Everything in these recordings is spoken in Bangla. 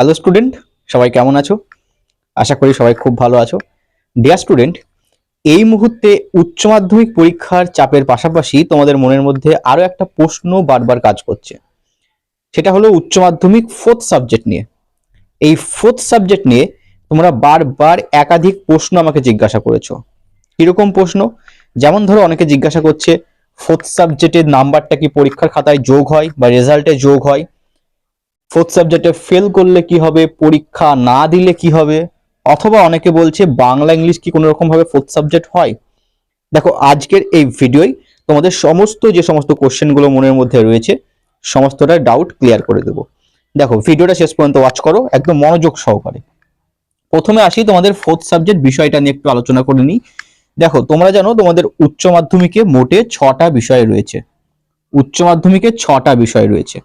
হ্যালো স্টুডেন্ট সবাই কেমন আছো? আশা করি সবাই খুব ভালো আছো। ডিয়ার স্টুডেন্ট এই মুহূর্তে উচ্চ মাধ্যমিক পরীক্ষার চাপের পাশাপাশি তোমাদের মনের মধ্যে আরও একটা প্রশ্ন বারবার কাজ করছে। সেটা হলো উচ্চ মাধ্যমিক ফোর্থ সাবজেক্ট নিয়ে। এই ফোর্থ সাবজেক্ট নিয়ে তোমরা বারবার একাধিক প্রশ্ন আমাকে জিজ্ঞাসা করেছ। কীরকম প্রশ্ন? যেমন ধরো অনেকে জিজ্ঞাসা করছে ফোর্থ সাবজেক্টের নাম্বারটা কি পরীক্ষার খাতায় যোগ হয় বা রেজাল্টে যোগ হয়? ফোর্থ সাবজেক্টে ফেল করলে কি হবে? পরীক্ষা না দিলে কি হবে? অথবা অনেকে বলছে, বাংলা, ইংলিশ কি কোনো রকম ভাবে ফোর্থ সাবজেক্ট হয়? দেখো, আজকের এই ভিডিওই তোমাদের সমস্ত যে সমস্ত কোশ্চেনগুলো মনের মধ্যে রয়েছে, সমস্তটা ডাউট ক্লিয়ার করে দেবো। দেখো ভিডিওটা শেষ পর্যন্ত ওয়াচ করো, একদম মনোযোগ সহকারে। প্রথমে আসি তোমাদের ফোর্থ সাবজেক্ট বিষয়টা নিয়ে একটু আলোচনা করে নিই। দেখো, তোমরা জানো তোমাদের উচ্চ মাধ্যমিকে মোটে ছটা বিষয় রয়েছে। উচ্চ মাধ্যমিকে ছটা বিষয় রয়েছে।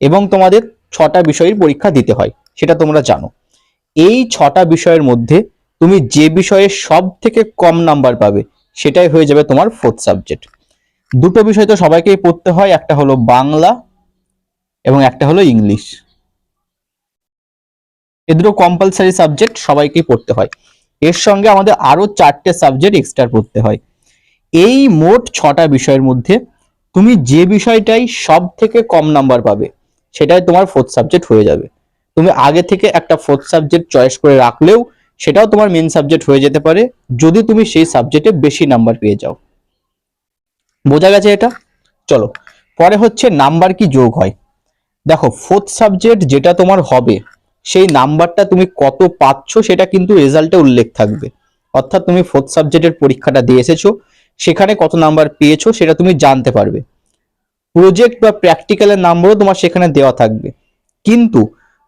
এবং তোমাদের ছটা বিষয়ের পরীক্ষা দিতে হয়, সেটা তোমরা জানো। এই ছটা বিষয়ের মধ্যে তুমি যে বিষয়ে সব থেকে কম নাম্বার পাবে, সেটাই হয়ে যাবে তোমার ফোর্থ সাবজেক্ট দুটো বিষয় তো সবাইকেই পড়তে হয়, একটা হলো বাংলা এবং একটা হলো ইংলিশ। এ দুটো কম্পালসারি সাবজেক্ট সবাইকেই পড়তে হয়। এর সঙ্গে আমাদের আরও চারটে সাবজেক্ট এক্সট্রা পড়তে হয়। এই মোট ছটা বিষয়ের মধ্যে তুমি যে বিষয়টাই সব থেকে কম নাম্বার পাবে সেটাই তোমার ফোর্থ সাবজেক্ট হয়ে যাবে। তুমি আগে থেকে একটা ফোর্থ সাবজেক্ট চয়েস করে রাখলেও সেটাও তোমার মেন সাবজেক্ট হয়ে যেতে পারে, যদি তুমি সেই সাবজেক্টে বেশি নাম্বার পেয়ে যাও। বোঝা গেছে এটা? চলো, পরে হচ্ছে নাম্বার কি যোগ হয়। দেখো ফোর্থ সাবজেক্ট যেটা তোমার হবে, সেই নাম্বারটা তুমি কত পাচ্ছ সেটা কিন্তু রেজাল্টে উল্লেখ থাকবে। অর্থাৎ তুমি ফোর্থ সাবজেক্টের পরীক্ষাটা দিয়ে এসেছ, সেখানে কত নাম্বার পেয়েছ সেটা তুমি জানতে পারবে। প্রজেক্ট বা প্র্যাকটিক্যালের নাম্বারও তোমার সেখানে দেওয়া থাকবে। কিন্তু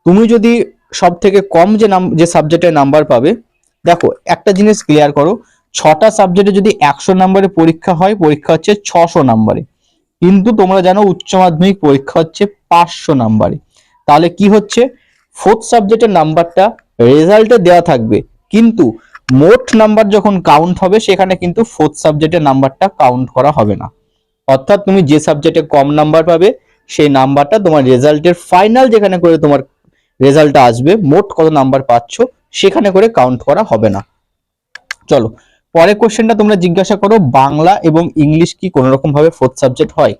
তুমি যদি সব থেকে কম যে নাম, যে সাবজেক্টের নাম্বার পাবে, দেখো, একটা জিনিস ক্লিয়ার করো, ছটা সাবজেক্টে যদি একশো নাম্বারে পরীক্ষা হয়, পরীক্ষা হচ্ছে ছশো নাম্বারে কিন্তু তোমরা জানো উচ্চ মাধ্যমিক পরীক্ষা হচ্ছে পাঁচশো নাম্বারে তাহলে কি হচ্ছে? ফোর্থ সাবজেক্টের নাম্বারটা রেজাল্টে দেওয়া থাকবে। কিন্তু মোট নাম্বার যখন কাউন্ট হবে, সেখানে কিন্তু ফোর্থ সাবজেক্টের নাম্বারটা কাউন্ট করা হবে না। অর্থাৎ তুমি যে সাবজেক্টে কম নাম্বার পাবে, সেই নাম্বারটা তোমার রেজাল্টের ফাইনাল যেখানে করে তোমার রেজাল্টটা আসবে, মোট কত নাম্বার পাচ্ছ, সেখানে করে কাউন্ট করা হবে না। চলো, পরের কোশ্চেনটা তোমরা জিজ্ঞাসা করো, বাংলা এবং ইংলিশ কি কোনো রকম ভাবে ফোর্থ সাবজেক্ট হয়?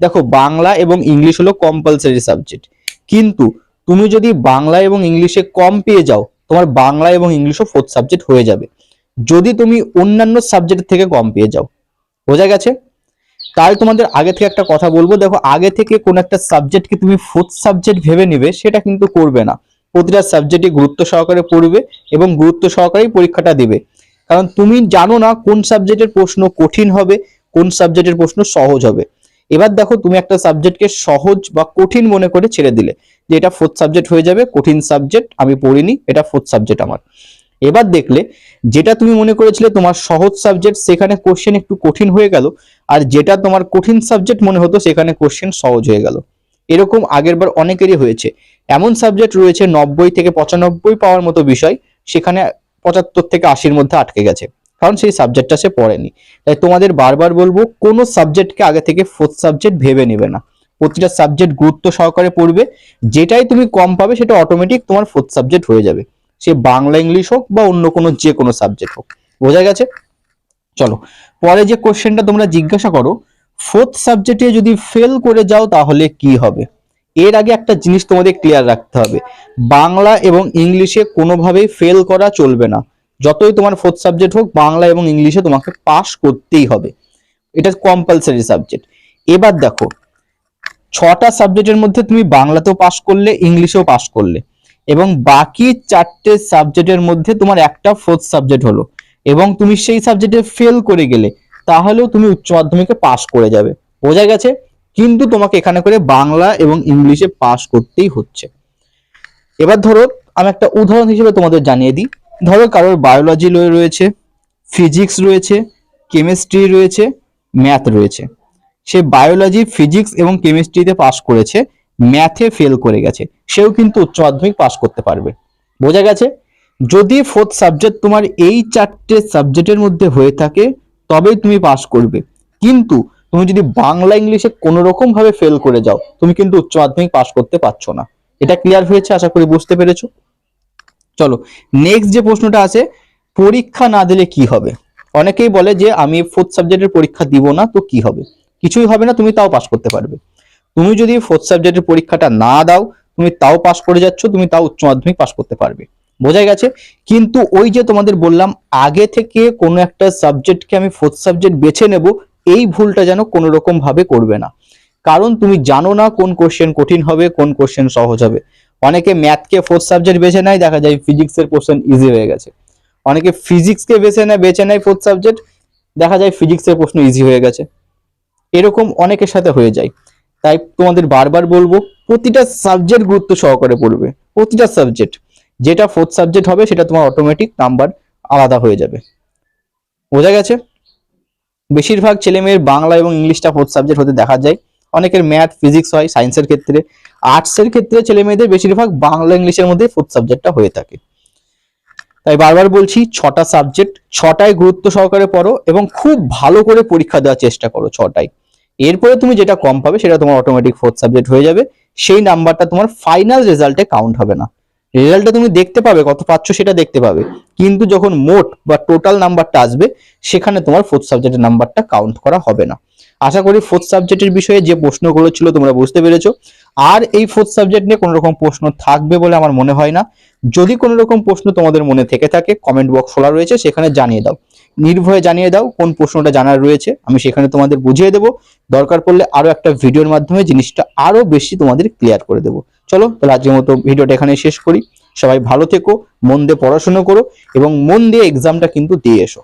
দেখো, বাংলা এবং ইংলিশ হলো কম্পালসারি সাবজেক্ট কিন্তু তুমি যদি বাংলা এবং ইংলিশে কম পেয়ে যাও, তোমার বাংলা এবং ইংলিশও ফোর্থ সাবজেক্ট হয়ে যাবে। যদি তুমি অন্যান্য সাবজেক্ট থেকে কম পেয়ে যাও, বোঝা গেছে? তাই তোমাদের আগে থেকে একটা কথা বলব। দেখো, আগে থেকে কোন একটা সাবজেক্টকে তুমি ফোর্থ সাবজেক্ট ভেবে নেবে, সেটা কিন্তু করবে না। প্রতিটা সাবজেক্টে গুরুত্ব সহকারে পড়বে এবং গুরুত্ব সহকারেই পরীক্ষাটা দিবে। কারণ তুমি জানো না কোন সাবজেক্টের প্রশ্ন কঠিন হবে, কোন সাবজেক্টের প্রশ্ন সহজ হবে। এবার দেখো, তুমি একটা সাবজেক্টকে সহজ বা কঠিন মনে করে ছেড়ে দিলে যে এটা ফোর্থ সাবজেক্ট হয়ে যাবে, কঠিন সাবজেক্ট আমি পড়িনি, এটা ফোর্থ সাবজেক্ট আমার। এবার দেখলে যেটা তুমি মনে করেছিলে তোমার সহজ সাবজেক্ট সেখানে কোশ্চেন একটু কঠিন হয়ে গেল আর যেটা তোমার কঠিন সাবজেক্ট মনে হতো সেখানে কোশ্চেন সহজ হয়ে গেল। এরকম আগেরবার অনেকেরই হয়েছে। এমন সাবজেক্ট রয়েছে নব্বই থেকে পঁচানব্বই পাওয়ার মতো বিষয়, সেখানে পঁচাত্তর থেকে আশির মধ্যে আটকে গেছে। কারণ সেই সাবজেক্টটা সে পড়েনি। তাই তোমাদের বারবার বলব, কোনো সাবজেক্টকে আগে থেকে ফোর্থ সাবজেক্ট ভেবে নেবে না। প্রতিটা সাবজেক্ট গুরুত্ব সহকারে পড়বে। যেটাই তুমি কম পাবে সেটা অটোমেটিক তোমার ফোর্থ সাবজেক্ট হয়ে যাবে। সে বাংলা ইংলিশ হোক বা অন্য কোনো যে কোনো সাবজেক্ট হোক। বোঝা গেছে? চলো, পরে যে কোশ্চেনটা তোমরা জিজ্ঞাসা করো ফোর্থ সাবজেক্টে যদি ফেল করে যাও তাহলে কি হবে? এর আগে একটা জিনিস তোমাদের ক্লিয়ার রাখতে হবে। বাংলা এবং ইংলিশে কোনোভাবেই ফেল করা চলবে না। যতই তোমার ফোর্থ সাবজেক্ট হোক, বাংলা এবং ইংলিশে তোমাকে পাস করতেই হবে। এটা কম্পালসারি সাবজেক্ট এবার দেখো, ছটা সাবজেক্টের মধ্যে তুমি বাংলাতেও পাস করলে, ইংলিশেও পাস করলে। এবং বাকি চারটে সাবজেক্টের মধ্যে তোমার একটা ফোর্থ সাবজেক্ট হলো। এবং তুমি সেই সাবজেক্টে ফেল করে গেলে, তাহলেও তুমি উচ্চ মাধ্যমিকে পাস করে যাবে। বোঝা গেছে? কিন্তু তোমাকে এখানে করে বাংলা এবং ইংলিশে পাস করতেই হচ্ছে। এবার ধরো, আমি একটা উদাহরণ হিসেবে তোমাদের জানিয়ে দিই। ধরো কারোর বায়োলজি রয়েছে ফিজিক্স রয়েছে কেমিস্ট্রি রয়েছে ম্যাথ রয়েছে। সে বায়োলজি ফিজিক্স এবং কেমিস্ট্রিতে পাস করেছে। ম্যাথে ফেল করে গেছে, সেও কিন্তু উচ্চ মাধ্যমিক পাস করতে পারবে। বোঝা গেছে? যদি ফোর্থ সাবজেক্ট তোমার এই চারটে সাবজেক্টের মধ্যে হয়ে থাকে, তবেই তুমি পাস করবে। কিন্তু তুমি যদি বাংলা, ইংলিশে কোনো রকম ভাবে ফেল করে যাও, তুমি কিন্তু উচ্চ মাধ্যমিক পাস করতে পারছ না। এটা ক্লিয়ার হয়েছে? আশা করি বুঝতে পেরেছ? চলো নেক্সট যে প্রশ্নটা আছে, পরীক্ষা না দিলে কি হবে? অনেকেই বলে যে, আমি ফোর্থ সাবজেক্টের পরীক্ষা দিব না, তো কি হবে? কিছুই হবে না, তুমি তাও পাস করতে পারবে। তুমি যদি ফোর্থ সাবজেক্টের পরীক্ষাটা না দাও, তুমি তাও পাশ করে যাচ্ছ, তুমি তাও উচ্চ মাধ্যমিক পাশ করতে পারবে। বোঝা গেছে? কিন্তু ওই যে তোমাদের বললাম, আগে থেকে কোনো একটা সাবজেক্টকে আমি ফোর্থ সাবজেক্ট বেছে নেব, এই ভুলটা যেন কোনো রকম ভাবে করবে না। কারণ তুমি জানো না কোন কোশ্চেন কঠিন হবে, কোন কোশ্চেন সহজ হবে। অনেকে ম্যাথকে ফোর্থ সাবজেক্ট বেছে নেয়, দেখা যায় ফিজিক্সের কোশ্চেন ইজি হয়ে গেছে। অনেকে ফিজিক্সকে বেছে নেয় বেছে নেয় ফোর্থ সাবজেক্ট দেখা যায় ফিজিক্সের প্রশ্ন ইজি হয়ে গেছে। এরকম অনেকের সাথে হয়ে যায়। তাই তোমাদের বারবার বলব, প্রতিটা সাবজেক্ট গুরুত্ব সহকারে পড়বে, প্রতিটা সাবজেক্ট যেটা ফোর্থ সাবজেক্ট হবে, সেটা তোমার অটোমেটিক নাম্বার আলাদা হয়ে যাবে। বোঝা গেছে? বেশিরভাগ ছেলে মেয়ের বাংলা এবং ইংলিশটা ফোর্থ সাবজেক্ট হতে দেখা যায়। অনেকের ম্যাথ ফিজিক্স হয় সায়েন্সের ক্ষেত্রে। আর্টসের ক্ষেত্রে ছেলে মেয়েদের বেশিরভাগ বাংলা, ইংলিশের মধ্যে ফোর্থ সাবজেক্টটা হয়ে থাকে। তাই বারবার বলছি, ছটা সাবজেক্ট ছটায় গুরুত্ব সহকারে পড়ো এবং খুব ভালো করে পরীক্ষা দেওয়ার চেষ্টা করো, ছটায়। এরপরে তুমি যেটা কম পাবে সেটা তোমার অটোমেটিক ফোর্থ সাবজেক্ট হয়ে যাবে। সেই নাম্বারটা তোমার ফাইনাল রেজাল্টে কাউন্ট হবে না। রেজাল্টটা তুমি দেখতে পাবে, কত পাচ্ছ সেটা দেখতে পাবে। কিন্তু যখন মোট বা টোটাল নাম্বারটা আসবে, সেখানে তোমার ফোর্থ সাবজেক্টের নাম্বারটা কাউন্ট করা হবে না। আশা করি ফোর্থ সাবজেক্টের বিষয়ে যে প্রশ্নগুলো ছিল তোমরা বুঝতে পেরেছ। আর এই ফোর্থ সাবজেক্ট নিয়ে কোনো রকম প্রশ্ন থাকবে বলে আমার মনে হয় না। যদি কোনো রকম প্রশ্ন তোমাদের মনে থেকে থাকে কমেন্ট বক্স খোলা রয়েছে, সেখানে জানিয়ে দাও। নির্ভয়ে জানিয়ে দাও কোন প্রশ্নটা জানার রয়েছে, আমি সেখানে তোমাদের বুঝিয়ে দেবো। দরকার পড়লে আরও একটা ভিডিওর মাধ্যমে জিনিসটা আরও বেশি তোমাদের ক্লিয়ার করে দেবো। চলো, তাহলে আজকের মতো ভিডিওটা এখানে শেষ করি। সবাই ভালো থেকো, মন দিয়ে পড়াশোনা করো, এবং মন দিয়ে এক্সামটা কিন্তু দিয়ে এসো।